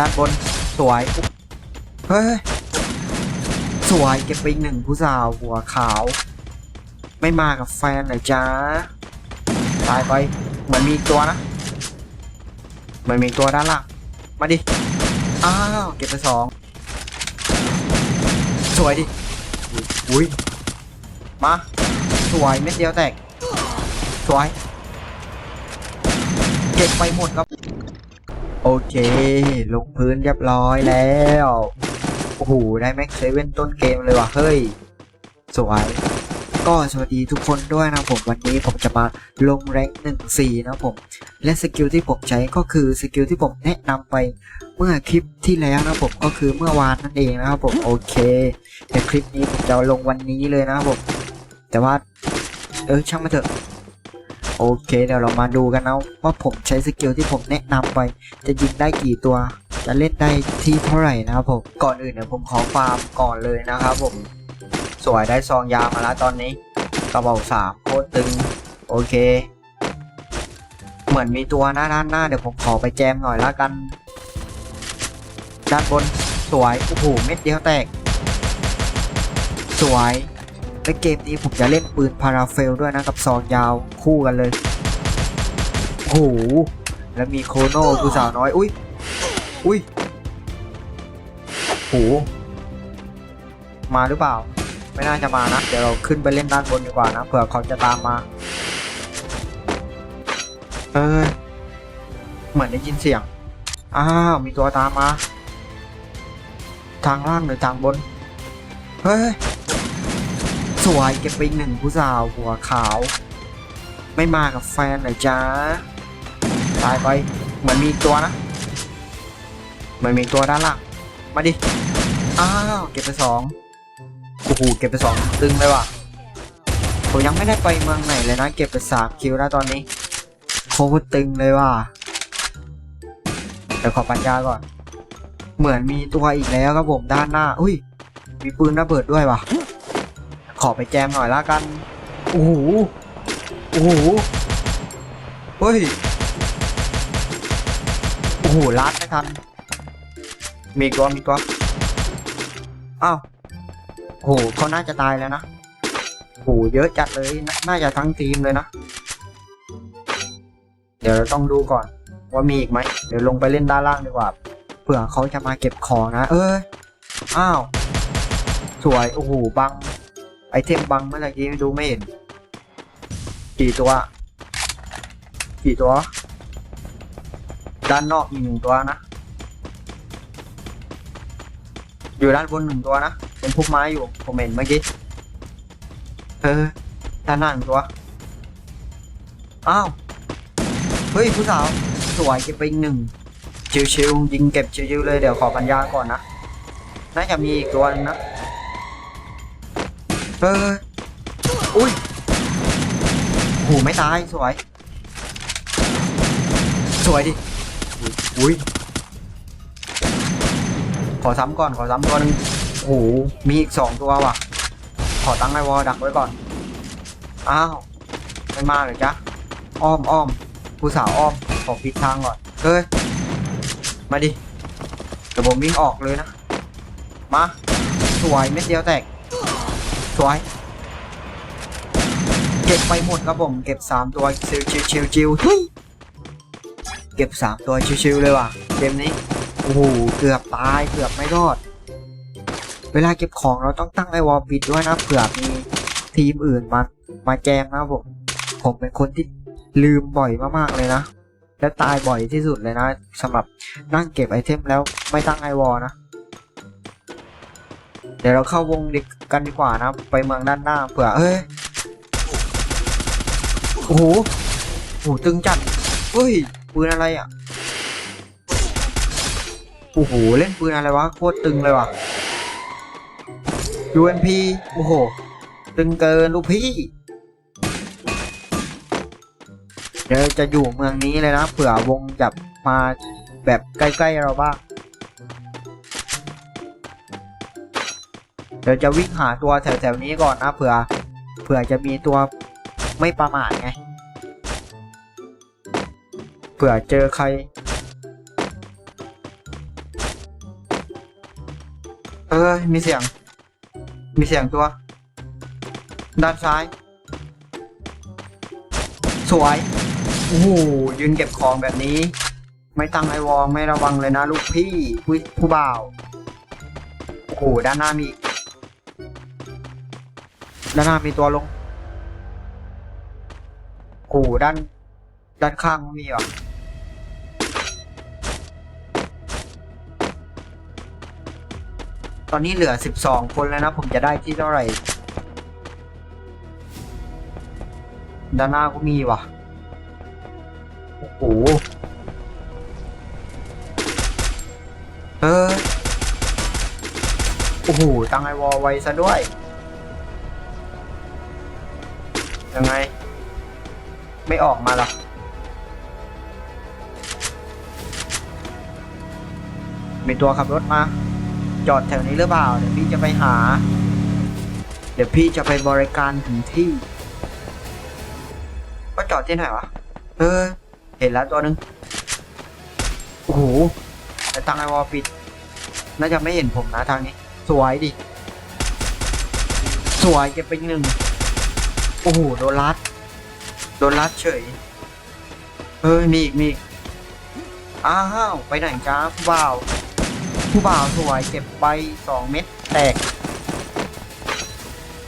ด้านบน สวย เฮ้ย สวยเก็บไปอีกหนึ่งผู้สาวหัวขาว ไม่มากับแฟนเลยจ้า ตายไป เหมือนมีตัวนะ เหมือนมีตัวด้านล่าง มาดิ อ้าว เก็บไปสอง สวยดิ อุ้ย มา สวยเม็ดเดียวแตก สวย เก็บไปหมดครับ โอเค ลงพื้นเรียบร้อยแล้ว โอ้โห ได้แม็กเซเว่นต้นเกมเลยว่ะ เฮ้ย สวย ก็สวัสดีทุกคนด้วยนะผมวันนี้ผมจะมาลงแรงหนึ่งสี่นะผม และสกิลที่ผมใช้ก็คือสกิลที่ผมแนะนำไปเมื่อคลิปที่แล้วนะผมก็คือเมื่อวานนั่นเองนะครับผมโอเค แต่คลิปนี้ผมจะลงวันนี้เลยนะครับผม แต่ว่า เออช่างมาเถอะ โอเคเดี๋ยวเรามาดูกันนะว่าผมใช้สกิลที่ผมแนะนำไป จะยิงได้กี่ตัว จะเล่นได้ที่เท่าไหร่นะครับผม ก่อนอื่นเดี๋ยวผมขอฟาร์มก่อนเลยนะครับผม สวยได้ซองยามาแล้วตอนนี้กระบอกสามโคตรตึง โอเค เหมือนมีตัวหน้าด้านหน้าเดี๋ยวผมขอไปแจมหน่อยละกัน ด้านบนสวยโอ้โหเม็ดเดียวแตก สวย และเกมนี้ผมจะเล่นปืนพาราเฟลด้วยนะกับซองยาวคู่กันเลยโอ้โหแล้วมีโคโน่ผู้สาวน้อย อุ้ยอุ้ยโหมาหรือเปล่า ไม่น่าจะมานะ เดี๋ยวเราขึ้นไปเล่นด้านบนดีกว่านะเผื่อเขาจะตามมา เออเหมือนได้ยินเสียง อ้าว มีตัวตามมา ทางล่างหรือทางบน เฮ้ย สวยเก็บไปหนึ่งผู้สาวหัวขาว ไม่มากับแฟนเลยจ้าตายไปเหมือนมีตัวนะเหมือนมีตัวด้านล่างมาดิอ้าวเก็บไปสองโอ้โหเก็บไปสองตึงเลยว่ะผมยังไม่ได้ไปเมืองไหนเลยนะ เก็บไปสามคิวแล้วตอนนี้โคตรตึงเลยว่ะเดี๋ยวขอปัญญาก่อน เหมือนมีตัวอีกแล้วครับผมด้านหน้า อุ้ย มีปืนระเบิดด้วยว่ะ ขอไปแจมหน่อยละกัน โอ้โห โอ้โห เฮ้ย โอ้โหลัดไม่ทัน มีกตัวมีกตัวอ้าว โอ้โหเขาน่าจะตายแล้วนะ โอ้โหเยอะจัดเลยนน่าจะทั้งทีมเลยนะ เดี๋ยวเราต้องดูก่อน ว่ามีอีกไหม เดี๋ยวลงไปเล่นด้านล่างดีกว่า เผื่อเขาจะมาเก็บของนะ เอ้ยอ้าว สวย โอ้โห บัง ไอเทมบังเมื่อกี้ดูไม่เห็นกี่ตัวกี่ตัว ด้านนอกอีกหนึ่งตัวนะ อยู่ด้านบนหนึ่งตัวนะ เป็นพวกไม้อยู่ ผมเห็นเมื่อกี้เออด้านหน้าหนึ่งตัว อ้าว เฮ้ยผู้สาว สวยเก็บไปอีกหนึ่งชิวๆยิงเก็บชิวๆเลย เดี๋ยวขอปัญญาก่อนนะ น่าจะมีอีกตัวนึงนะ เอออุ้ยโหไม่ตายสวย สวยดิอุ้ยขอซ้ำก่อนขอซ้ำตัวหนึงโอ้โหมีอีกสองตัวว่ะ ขอตั้งไอวอลดักไว้ก่อน อ้าวไม่มาเลยจ๊ะอ้อมอ้อมผู้สาวอ้อมขอปิดทางก่อนเฮ้ยมาดิเดี๋ยวผมวิ่งออกเลยนะ มา สวยเม็ดเดียวแตก สวย เก็บไปหมดครับผม เก็บสามตัวชิวชิวชิวชิวเฮ้ย เก็บสามตัวชิวๆเลยว่ะ เกมนี้ โอ้โห เกือบตาย เกือบไม่รอด เวลาเก็บของเราต้องตั้งไอวอลปิดด้วยนะ เผื่อมีทีมอื่นมา มาแจมนะผม ผมเป็นคนที่ลืมบ่อยมากๆเลยนะ และตายบ่อยที่สุดเลยนะสำหรับนั่งเก็บไอเทมแล้วไม่ตั้งไอวอลนะ เดี๋ยวเราเข้าวงดิกันดีกว่านะไปเมืองด้านหน้าเผื่อเอ้ยโอ้โหโอ้โหตึงจัดเฮ้ยปืนอะไรอะโอ้โหเล่นปืนอะไรวะโคตรตึงเลยว่ะ UMP โอ้โหตึงเกินลูกพี่ เดี๋ยวจะอยู่เมืองนี้เลยนะเผื่อวงจับมาแบบใกล้ๆเราบ้าง เดี๋ยวจะวิ่งหาตัวแถวๆนี้ก่อนนะเผื่อเผื่อจะมีตัวไม่ประมาทไงเผื่อเจอใคร เออมีเสียง มีเสียงตัว ด้านซ้าย สวยโอ้โหยืนเก็บของแบบนี้ ไม่ตั้งไอวอลไม่ระวังเลยนะลูกพี่ผู้บ่าวโอ้โหด้านหน้ามี ด้านหน้ามีตัวลงโอ้โหด้าน ด้านข้างมีเหรอตอนนี้เหลือสิบสองคนแล้วนะ ผมจะได้ที่เท่าไหร่ ด้านหน้าก็มีว่ะ โอ้โห เออ โอ้โห ตั้งไอวอลไว้ซะด้วย ยังไง ไม่ออกมาหรอมีตัวขับรถมา จอดแถวนี้หรือเปล่า เดี๋ยวพี่จะไปหา เดี๋ยวพี่จะไปบริการถึงที่ ก็จอดที่ไหนวะ เออ เห็นแล้วตัวหนึ่งโอ้โหแต่ตังไอวอลปิด น่าจะไม่เห็นผมนะทางนี้ สวยดิ สวยเก็บไปอีกหนึ่ง โอ้โหโดนรัดโดนรัดเฉย เฮ้ย มีอีก มีอีก อ้าว ไปไหนจ้าผู้บ่าว ผู้บ่าวสวยเก็บไปสองเม็ดแตก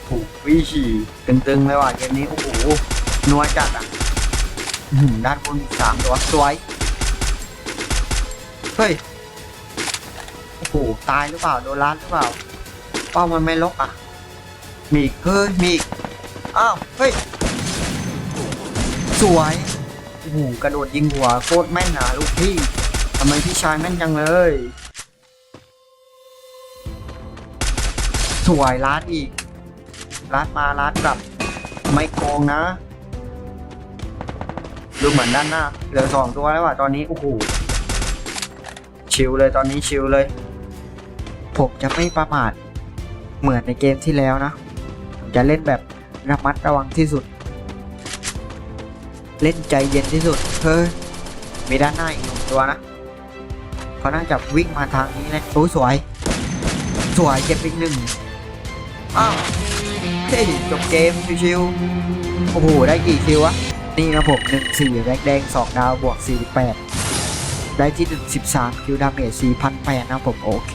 ถูกวิชีตึงๆเลยว่ะเกมนี้ โอ้โหนัวจัดอะด้านบนอีกสามตัวสวย เฮ้ย โอ้โห ตายหรือเปล่า โดนรัดหรือเปล่า เป้ามันไม่ลกอะ มีอีกเฮ้ย มีอีก อ้าว เฮ้ย สวยโอ้โหกระโดดยิงหัวโคตรแม่นนะลูกพี่ทำไมพี่ชายแม่นจังเลย สวยร้านอีกร้านมาร้านกลับ ไม่โกงนะ ดูเหมือนด้านหน้า เหลือสองตัวแล้วว่ะตอนนี้โอ้โหชิลเลยตอนนี้ชิลเลย ผมจะไม่ประมาทเหมือนในเกมที่แล้วนะ จะเล่นแบบ ระมัดระวังที่สุด เล่นใจเย็นที่สุด เฮ้ย มีด้านหน้าอีกหนึ่งตัวนะเขาน่าจะวิ่งมาทางนี้นะโอ้ยสวย สวยเก็บอีกหนึ่งอ้าวเฮ้ยจบเกมชิวๆโอ้โห ได้กี่คิววะ นี่นะผมหนึ่งสี่แร็กแดงสองดาวบวกสี่แปด ได้ที่หนึ่งสิบสามคิวดาเมจสี่พันะผมโอเค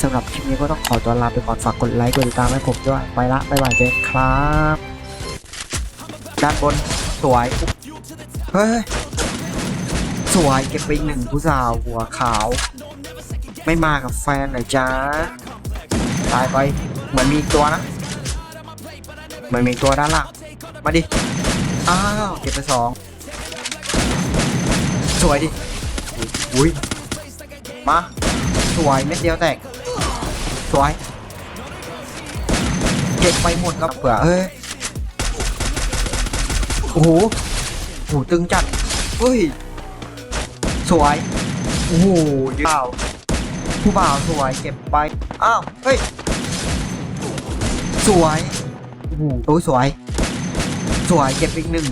สำหรับคลิปนี้ก็ต้องขอตัวลาไปก่อนฝากกดไลค์กดติดตามให้ผมด้วย ไปละบ๊ายบายเจนครับ ด้านบนสวย เฮ้ย สวยเก็บไปอีกหนึ่งผู้สาวหัวขาว ไม่มากับแฟนเหรอจ้าตายไปเหมือนมีตัวนะเหมือนมีตัวด้านล่างมาดิ อ้าวเก็บไปสองสวยดิ อุ้ยมาสวยเม็ดเดียวแตกสวยเก็บไปหมดครับเผื่อเฮ้ยโอ้โหโอ้โหตึงจัดเฮ้ยสวยโอ้โหยืนเปล่าผู้บ่าวสวยเก็บไปอ้าวเฮ้ยสวยโอ้โหโอ้ยสวย สวยเก็บอีกหนึ่ง